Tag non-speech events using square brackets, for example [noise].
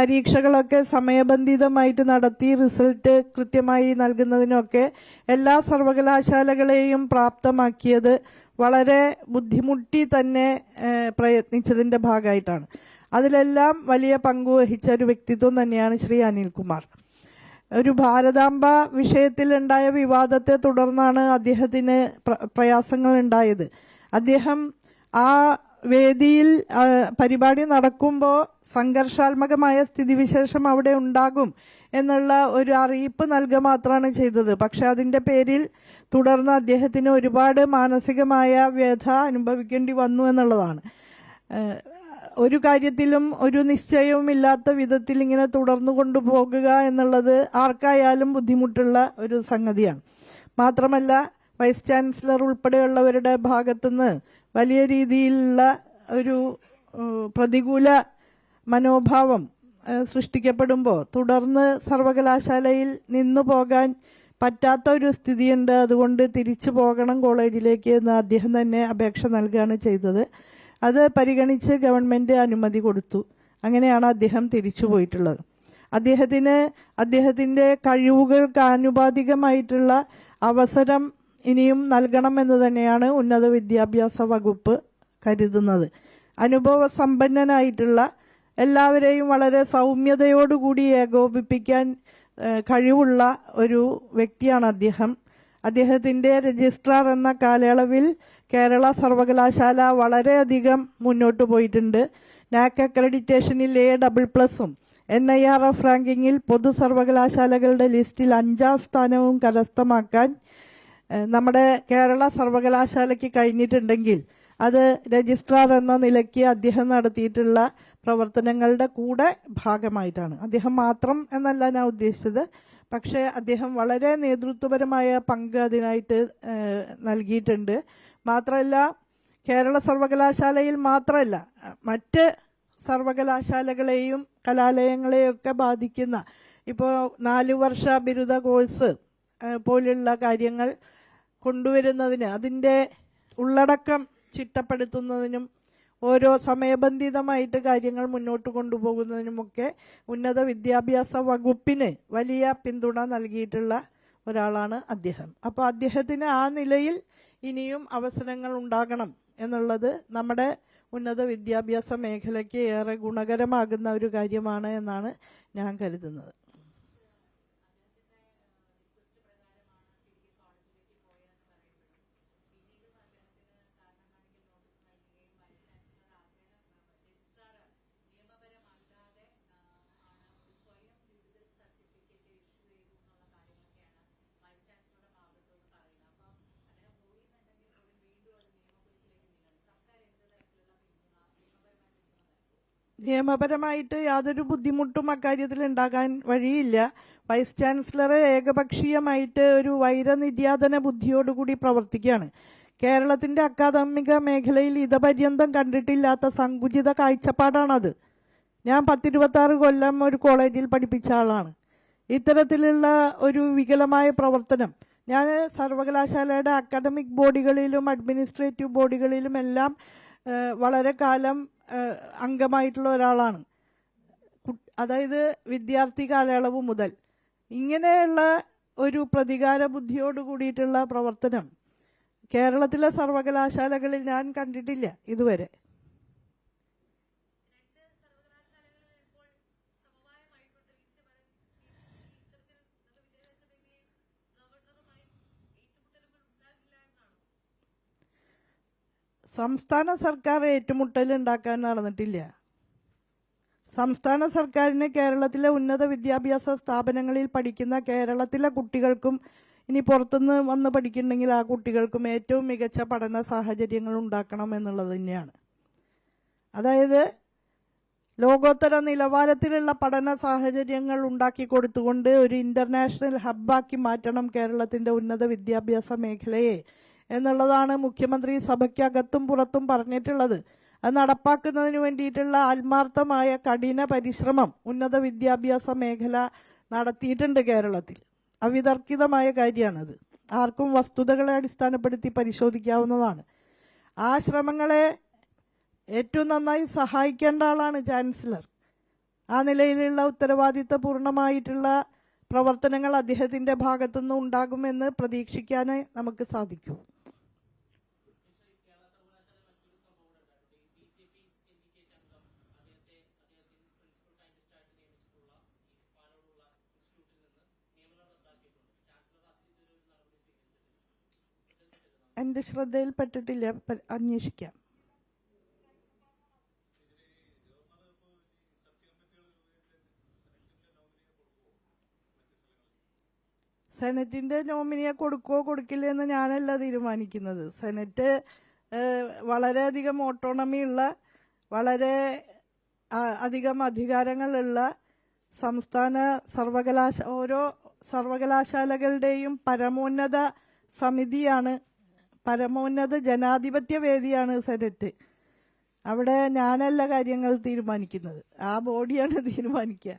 പരീക്ഷകളൊക്കെ സമയബന്ധിതമായിട്ട് നടത്തി റിസൾട്ട് കൃത്യമായി നൽകുന്നതിനൊക്കെ എല്ലാ സർവകലാശാലകളെയും പ്രാപ്തമാക്കിയത് വളരെ ബുദ്ധിമുട്ടി തന്നെ പ്രയത്നിച്ചതിന്റെ ഭാഗമായിട്ടാണ്. അതിലെല്ലാം വലിയ പങ്കുവഹിച്ച ഒരു വ്യക്തിത്വം തന്നെയാണ് ശ്രീ അനിൽകുമാർ. ഒരു ഭാരതാംബ വിഷയത്തിൽ ഉണ്ടായ വിവാദത്തെ തുടർന്നാണ് അദ്ദേഹത്തിന് പ്ര- പ്രയാസങ്ങൾ ഉണ്ടായത് അദ്ദേഹം ആ വേദിയിൽ പരിപാടി നടക്കുമ്പോൾ സംഘർഷാത്മകമായ സ്ഥിതിവിശേഷം അവിടെ ഉണ്ടാകും എന്നുള്ള ഒരു അറിയിപ്പ് നൽകുക മാത്രമാണ് ചെയ്തത്. പക്ഷെ അതിന്റെ പേരിൽ തുടർന്ന് അദ്ദേഹത്തിന് ഒരുപാട് മാനസികമായ വ്യഥ അനുഭവിക്കേണ്ടി വന്നു എന്നുള്ളതാണ്. ഒരു കാര്യത്തിലും ഒരു നിശ്ചയവും ഇല്ലാത്ത വിധത്തിൽ ഇങ്ങനെ തുടർന്നു കൊണ്ടുപോകുക എന്നുള്ളത് ആർക്കായാലും ബുദ്ധിമുട്ടുള്ള ഒരു സംഗതിയാണ്. മാത്രമല്ല വൈസ് ചാൻസലർ ഉൾപ്പെടെയുള്ളവരുടെ ഭാഗത്തുനിന്ന് വലിയ രീതിയിലുള്ള ഒരു പ്രതികൂല മനോഭാവം സൃഷ്ടിക്കപ്പെടുമ്പോൾ തുടർന്ന് സർവകലാശാലയിൽ നിന്നു പോകാൻ പറ്റാത്ത ഒരു സ്ഥിതിയുണ്ട്. അതുകൊണ്ട് തിരിച്ചു പോകണം കോളേജിലേക്ക് എന്ന് അദ്ദേഹം തന്നെ അപേക്ഷ നൽകുകയാണ് ചെയ്തത്. അത് പരിഗണിച്ച് ഗവൺമെന്റ് അനുമതി കൊടുത്തു. അങ്ങനെയാണ് അദ്ദേഹം തിരിച്ചു പോയിട്ടുള്ളത്. അദ്ദേഹത്തിന് അദ്ദേഹത്തിന്റെ കഴിവുകൾക്ക് ആനുപാതികമായിട്ടുള്ള അവസരം ഇനിയും നൽകണമെന്ന് തന്നെയാണ് ഉന്നത വിദ്യാഭ്യാസ വകുപ്പ് കരുതുന്നത്. അനുഭവ സമ്പന്നനായിട്ടുള്ള എല്ലാവരെയും വളരെ സൗമ്യതയോടുകൂടി ഏകോപിപ്പിക്കാൻ കഴിവുള്ള ഒരു വ്യക്തിയാണ് അദ്ദേഹം. അദ്ദേഹത്തിന്റെ രജിസ്ട്രാർ എന്ന കാലയളവിൽ കേരള സർവകലാശാല വളരെയധികം മുന്നോട്ട് പോയിട്ടുണ്ട്. നാക് അക്രഡിറ്റേഷനിൽ എ ഡബിൾ പ്ലസും എൻ ഐ ആർ എഫ് റാങ്കിങ്ങിൽ പൊതു സർവകലാശാലകളുടെ ലിസ്റ്റിൽ അഞ്ചാം സ്ഥാനവും കരസ്ഥമാക്കാൻ നമ്മുടെ കേരള സർവകലാശാലയ്ക്ക് കഴിഞ്ഞിട്ടുണ്ടെങ്കിൽ അത് രജിസ്ട്രാർ എന്ന നിലയ്ക്ക് അദ്ദേഹം നടത്തിയിട്ടുള്ള പ്രവർത്തനങ്ങളുടെ കൂടെ ഭാഗമായിട്ടാണ്. അദ്ദേഹം മാത്രം എന്നല്ല ഞാൻ ഉദ്ദേശിച്ചത്. പക്ഷേ അദ്ദേഹം വളരെ നേതൃത്വപരമായ പങ്ക് അതിനായിട്ട് നൽകിയിട്ടുണ്ട്. മാത്രമല്ല കേരള സർവകലാശാലയിൽ മാത്രമല്ല മറ്റ് സർവകലാശാലകളെയും കലാലയങ്ങളെയൊക്കെ ബാധിക്കുന്ന ഇപ്പോൾ നാലു വർഷ ബിരുദ കോഴ്സ് പോലുള്ള കാര്യങ്ങൾ കൊണ്ടുവരുന്നതിന് അതിന്റെ ഉള്ളടക്കം ചിട്ടപ്പെടുത്തുന്നതിനും ഓരോ സമയബന്ധിതമായിട്ട് കാര്യങ്ങൾ മുന്നോട്ട് കൊണ്ടുപോകുന്നതിനുമൊക്കെ ഉന്നത വിദ്യാഭ്യാസ വകുപ്പിന് വലിയ പിന്തുണ നൽകിയിട്ടുള്ള ഒരാളാണ് അദ്ദേഹം. അപ്പോൾ അദ്ദേഹത്തിന് ആ നിലയിൽ ഇനിയും അവസരങ്ങൾ ഉണ്ടാകണം എന്നുള്ളത് നമ്മുടെ ഉന്നത വിദ്യാഭ്യാസ മേഖലയ്ക്ക് ഏറെ ഗുണകരമാകുന്ന ഒരു കാര്യമാണ് എന്നാണ് ഞാൻ കരുതുന്നത്. നിയമപരമായിട്ട് യാതൊരു ബുദ്ധിമുട്ടും അക്കാര്യത്തിൽ ഉണ്ടാകാൻ വഴിയില്ല. വൈസ് ചാൻസലർ ഏകപക്ഷീയമായിട്ട് ഒരു വൈരനിര്യാതന ബുദ്ധിയോടുകൂടി പ്രവർത്തിക്കുകയാണ്. കേരളത്തിന്റെ അക്കാദമിക മേഖലയിൽ ഇതപര്യന്തം കണ്ടിട്ടില്ലാത്ത സങ്കുചിത കാഴ്ചപ്പാടാണത്. ഞാൻ പത്തിരുപത്താറ് കൊല്ലം ഒരു കോളേജിൽ പഠിപ്പിച്ച ആളാണ്. ഇത്തരത്തിലുള്ള ഒരു വികലമായ പ്രവർത്തനം ഞാൻ സർവകലാശാലയുടെ അക്കാദമിക് ബോഡികളിലും അഡ്മിനിസ്ട്രേറ്റീവ് ബോഡികളിലും എല്ലാം വളരെ കാലം അംഗമായിട്ടുള്ള ഒരാളാണ്. അതായത് വിദ്യാർത്ഥി കാലയളവ് മുതൽ. ഇങ്ങനെയുള്ള ഒരു പ്രതികാര ബുദ്ധിയോട് കൂടിയിട്ടുള്ള പ്രവർത്തനം കേരളത്തിലെ സർവകലാശാലകളിൽ ഞാൻ കണ്ടിട്ടില്ല ഇതുവരെ. സംസ്ഥാന സർക്കാർ ഏറ്റുമുട്ടൽ ഉണ്ടാക്കാൻ നടന്നിട്ടില്ല. സംസ്ഥാന സർക്കാരിന് കേരളത്തിലെ ഉന്നത വിദ്യാഭ്യാസ സ്ഥാപനങ്ങളിൽ പഠിക്കുന്ന കേരളത്തിലെ കുട്ടികൾക്കും ഇനി പുറത്തുനിന്ന് വന്ന് പഠിക്കുന്നുണ്ടെങ്കിൽ ആ കുട്ടികൾക്കും ഏറ്റവും മികച്ച പഠന സാഹചര്യങ്ങൾ ഉണ്ടാക്കണം എന്നുള്ളത് തന്നെയാണ്. അതായത് ലോകോത്തര നിലവാരത്തിലുള്ള പഠന സാഹചര്യങ്ങൾ ഉണ്ടാക്കി കൊടുത്തുകൊണ്ട് ഒരു ഇന്റർനാഷണൽ ഹബ്ബാക്കി മാറ്റണം കേരളത്തിന്റെ ഉന്നത വിദ്യാഭ്യാസ മേഖലയെ. എന്നുള്ളതാണ് മുഖ്യമന്ത്രി സഭയ്ക്കകത്തും പുറത്തും പറഞ്ഞിട്ടുള്ളത്. അത് നടപ്പാക്കുന്നതിന് വേണ്ടിയിട്ടുള്ള ആത്മാർത്ഥമായ കഠിന പരിശ്രമം ഉന്നത വിദ്യാഭ്യാസ മേഖല നടത്തിയിട്ടുണ്ട് കേരളത്തിൽ. അവിതർക്കിതമായ കാര്യമാണത്. ആർക്കും വസ്തുതകളെ അടിസ്ഥാനപ്പെടുത്തി പരിശോധിക്കാവുന്നതാണ്. ആ ശ്രമങ്ങളെ ഏറ്റവും നന്നായി സഹായിക്കേണ്ട ആളാണ് ചാൻസലർ. ആ നിലയിലുള്ള ഉത്തരവാദിത്തപൂർണമായിട്ടുള്ള പ്രവർത്തനങ്ങൾ അദ്ദേഹത്തിന്റെ ഭാഗത്തുനിന്ന് ഉണ്ടാകുമെന്ന് പ്രതീക്ഷിക്കാനേ നമുക്ക് സാധിക്കൂ. എന്റെ ശ്രദ്ധയിൽപ്പെട്ടിട്ടില്ല. അന്വേഷിക്കാം. സെനറ്റിന്റെ നോമിനിയെ കൊടുക്കുകയോ കൊടുക്കില്ല എന്ന് ഞാനല്ല തീരുമാനിക്കുന്നത്. സെനറ്റ് വളരെയധികം ഓട്ടോണമി ഉള്ള വളരെ അധികം അധികാരങ്ങളുള്ള സംസ്ഥാന സർവകലാശ ഓരോ സർവകലാശാലകളുടെയും പരമോന്നത സമിതിയാണ് പരമോന്നത ജനാധിപത്യ വേദിയാണ് സെനറ്റ്. അവിടെ ഞാനല്ല കാര്യങ്ങൾ തീരുമാനിക്കുന്നത്. ആ ബോഡിയാണ് [laughs] തീരുമാനിക്കുക.